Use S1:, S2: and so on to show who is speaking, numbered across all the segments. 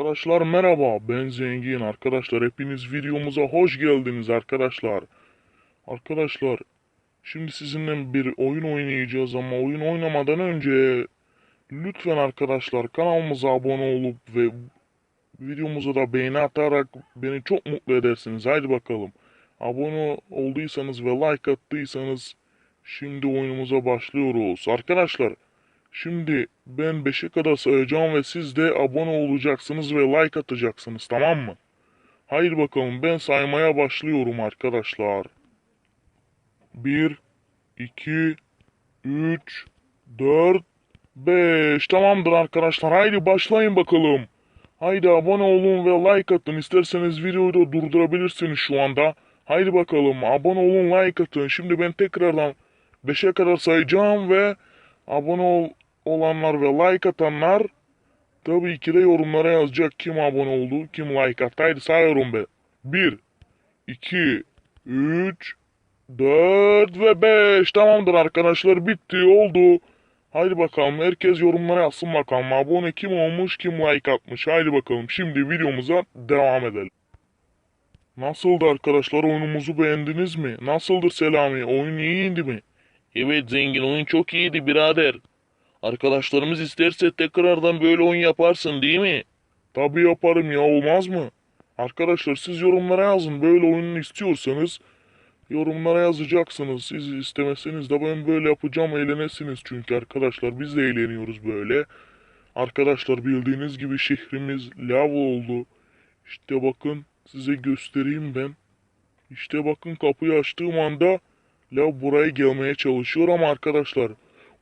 S1: Arkadaşlar merhaba ben Zengin arkadaşlar hepiniz videomuza hoş geldiniz arkadaşlar. Arkadaşlar şimdi sizinle bir oyun oynayacağız ama oyun oynamadan önce lütfen arkadaşlar kanalımıza abone olup ve videomuza da beğeni atarak beni çok mutlu edersiniz. Haydi bakalım abone olduysanız ve like attıysanız şimdi oyunumuza başlıyoruz. Arkadaşlar Şimdi ben 5'e kadar sayacağım ve siz de abone olacaksınız ve like atacaksınız tamam mı? Haydi bakalım ben saymaya başlıyorum arkadaşlar. 1, 2, 3, 4, 5. Tamamdır arkadaşlar haydi başlayın bakalım. Haydi abone olun ve like atın. İsterseniz videoyu da durdurabilirsiniz şu anda. Haydi bakalım abone olun like atın. Şimdi ben tekrardan 5'e kadar sayacağım ve abone ol olanlar ve like atanlar tabii ki de yorumlara yazacak kim abone oldu, kim like attı. Haydi sayıyorum be. 1, 2, 3, 4 ve 5. Tamamdır arkadaşlar bitti oldu. Haydi bakalım herkes yorumlara yazsın bakalım. Abone kim olmuş kim like atmış. Haydi bakalım şimdi videomuza devam edelim. Nasıldı arkadaşlar oyunumuzu beğendiniz mi? Nasıldır Selami? Oyun iyiydi mi?
S2: Evet zengin oyun çok iyiydi birader. Arkadaşlarımız isterse tekrardan böyle oyun yaparsın değil mi?
S1: Tabii yaparım ya olmaz mı? Arkadaşlar siz yorumlara yazın. Böyle oyunu istiyorsanız yorumlara yazacaksınız. Siz istemeseniz de ben böyle yapacağım. Eğlenesiniz çünkü arkadaşlar biz de eğleniyoruz böyle. Arkadaşlar bildiğiniz gibi şehrimiz lav oldu. İşte bakın size göstereyim ben. İşte bakın kapıyı açtığım anda lav buraya gelmeye çalışıyor ama arkadaşlar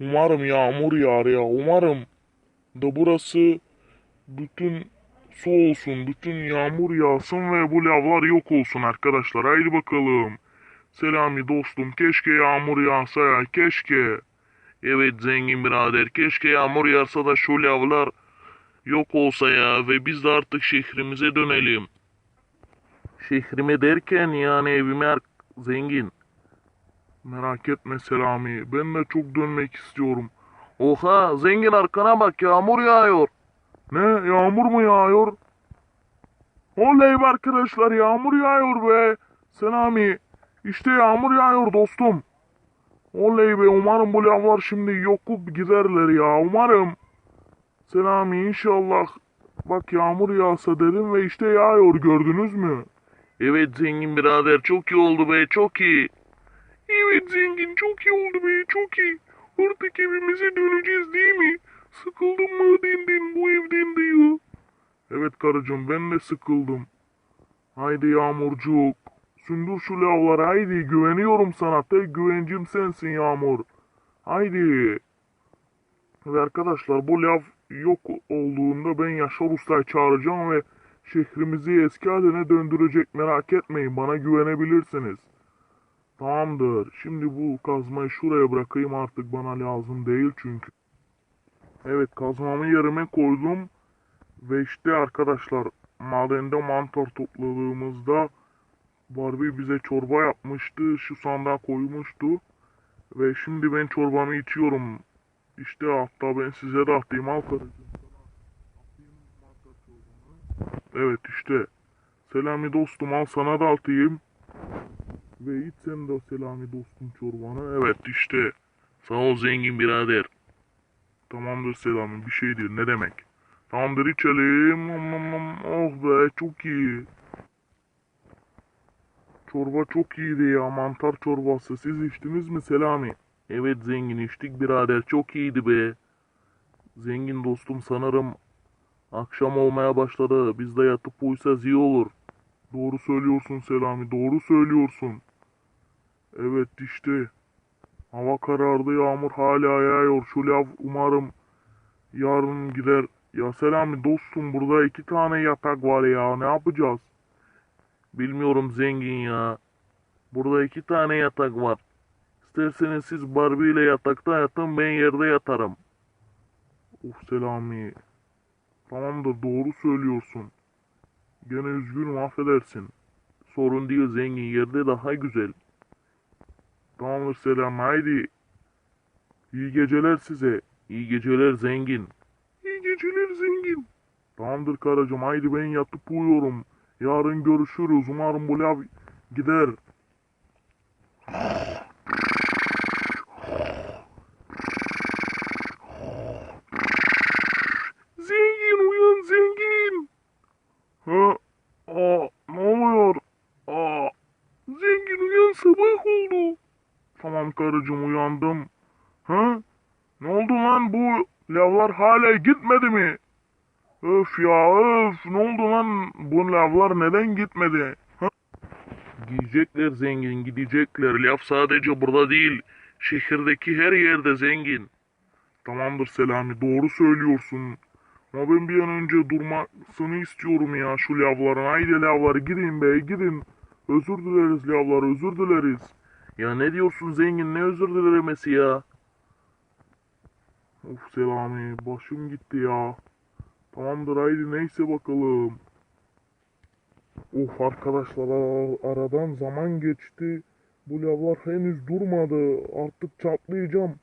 S1: umarım yağmur yağar ya umarım da burası bütün su olsun, bütün yağmur yağsın ve bu lavlar yok olsun arkadaşlar. Haydi bakalım. Selami dostum, keşke yağmur yağsa ya, keşke.
S2: Evet zengin birader keşke yağmur yağsa da şu lavlar yok olsa ya ve biz de artık şehrimize dönelim. Şehrime derken yani evime zengin.
S1: Merak etme Selami, ben de çok dönmek istiyorum.
S2: Oha zengin arkana bak yağmur yağıyor.
S1: Ne, yağmur mu yağıyor? Oley arkadaşlar, yağmur yağıyor be. Selami, işte yağmur yağıyor dostum. Oley be, umarım bu lavlar şimdi yokup giderler ya, umarım. Selami inşallah. Bak yağmur yağsa dedim ve işte yağıyor gördünüz mü?
S2: Evet zengin birader çok iyi oldu be çok iyi.
S1: Evet zengin çok iyi oldu be çok iyi. Artık evimize döneceğiz değil mi? Sıkıldım madenden bu evden de ya. Evet karıcığım ben de sıkıldım. Haydi Yağmurcuk. Sündür şu lavları haydi güveniyorum sana. Tek güvencim sensin Yağmur. Haydi. Ve arkadaşlar bu lav yok olduğunda ben Yaşar Usta'yı çağıracağım ve şehrimizi eski haline döndürecek merak etmeyin bana güvenebilirsiniz. Tamamdır. Şimdi bu kazmayı şuraya bırakayım artık bana lazım değil çünkü. Evet kazmamı yerime koydum. Ve işte arkadaşlar madende mantar topladığımızda Barbie bize çorba yapmıştı. Şu sandığa koymuştu. Ve şimdi ben çorbamı içiyorum. İşte hatta ben size de atayım al. Evet işte. Selami dostum al sana da atayım. Ve iç sen de Selami dostum çorbanı. Evet işte.
S2: Sağ ol zengin birader.
S1: Tamamdır Selami bir şey değil ne demek. Tamamdır içelim. Oh be çok iyi. Çorba çok iyiydi ya mantar çorbası. Siz içtiniz mi Selami?
S2: Evet zengin içtik birader çok iyiydi be. Zengin dostum sanırım akşam olmaya başladı. Biz de yatıp uyusaz iyi olur.
S1: Doğru söylüyorsun Selami doğru söylüyorsun. Evet işte. Hava karardı yağmur hala yağıyor. Şu lav umarım yarın gider. Ya Selami dostum burada iki tane yatak var ya ne yapacağız?
S2: Bilmiyorum zengin ya. Burada iki tane yatak var. İsterseniz siz Barbie ile yatakta yatın ben yerde yatarım.
S1: Of Selami. Tamamdır doğru söylüyorsun. Gene üzgünüm affedersin.
S2: Sorun değil zengin yerde daha güzel.
S1: Tamamdır Selami haydi. İyi geceler size.
S2: İyi geceler zengin.
S1: İyi geceler zengin. Tamamdır karıcığım haydi ben yatıp uyuyorum. Yarın görüşürüz. Umarım bu lav gider. Zengin uyan zengin. Ha? Aa, ne oluyor? Aa, zengin uyan sabah oldu. Tamam karıcığım uyandım. Ha? Ne oldu lan bu lavlar hala gitmedi mi? Öf ya öf ne oldu lan bu lavlar neden gitmedi? Ha?
S2: Gidecekler zengin gidecekler. Laf sadece burada değil. Şehirdeki her yerde zengin.
S1: Tamamdır Selami doğru söylüyorsun. Ama ben bir an önce durmasını istiyorum ya şu lavların. Haydi lavlar gidin be gidin. Özür dileriz lavlar özür dileriz.
S2: Ya ne diyorsun zengin ne özür dilemesi ya?
S1: Of Selami başım gitti ya. Tamamdır haydi neyse bakalım. Of arkadaşlar ara- aradan zaman geçti. Bu lavlar henüz durmadı. Artık çatlayacağım.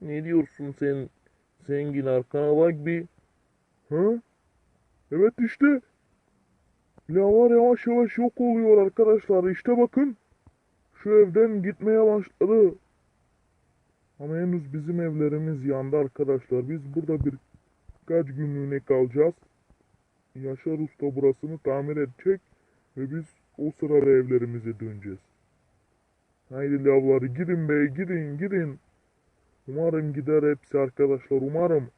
S2: Ne diyorsun sen zengin arkana bak bir.
S1: Ha? Evet işte. Lavlar yavaş yavaş yok oluyor arkadaşlar. İşte bakın. Şu evden gitmeye başladı. Ama henüz bizim evlerimiz yandı arkadaşlar. Biz burada birkaç günlüğüne kalacağız. Yaşar Usta burasını tamir edecek. Ve biz o sırada evlerimize döneceğiz. Haydi lavları gidin be gidin gidin. Umarım gider hepsi arkadaşlar umarım.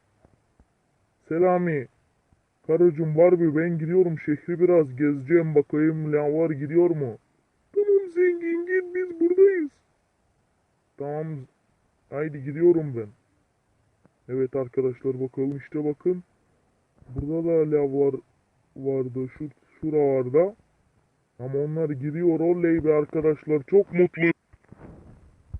S1: Selami. Karıcığım Barbie ben gidiyorum şehri biraz gezeceğim bakayım lavar gidiyor mu? Tamam zengin git biz buradayız. Tamam. Haydi gidiyorum ben. Evet arkadaşlar bakalım işte bakın. Burada da lavlar vardı şu şuralarda. Ama onlar gidiyor oley be arkadaşlar çok mutluyum.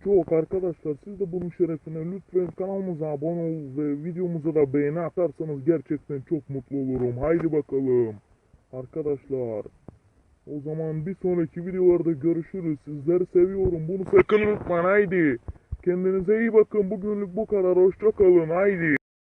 S1: Çok arkadaşlar siz de bunun şerefine lütfen kanalımıza abone ol ve videomuza da beğeni atarsanız gerçekten çok mutlu olurum. Haydi bakalım. Arkadaşlar. O zaman bir sonraki videolarda görüşürüz. Sizleri seviyorum. Bunu sakın unutmayın haydi. Kendinize iyi bakın. Bugünlük bu kadar. Hoşça kalın. Haydi.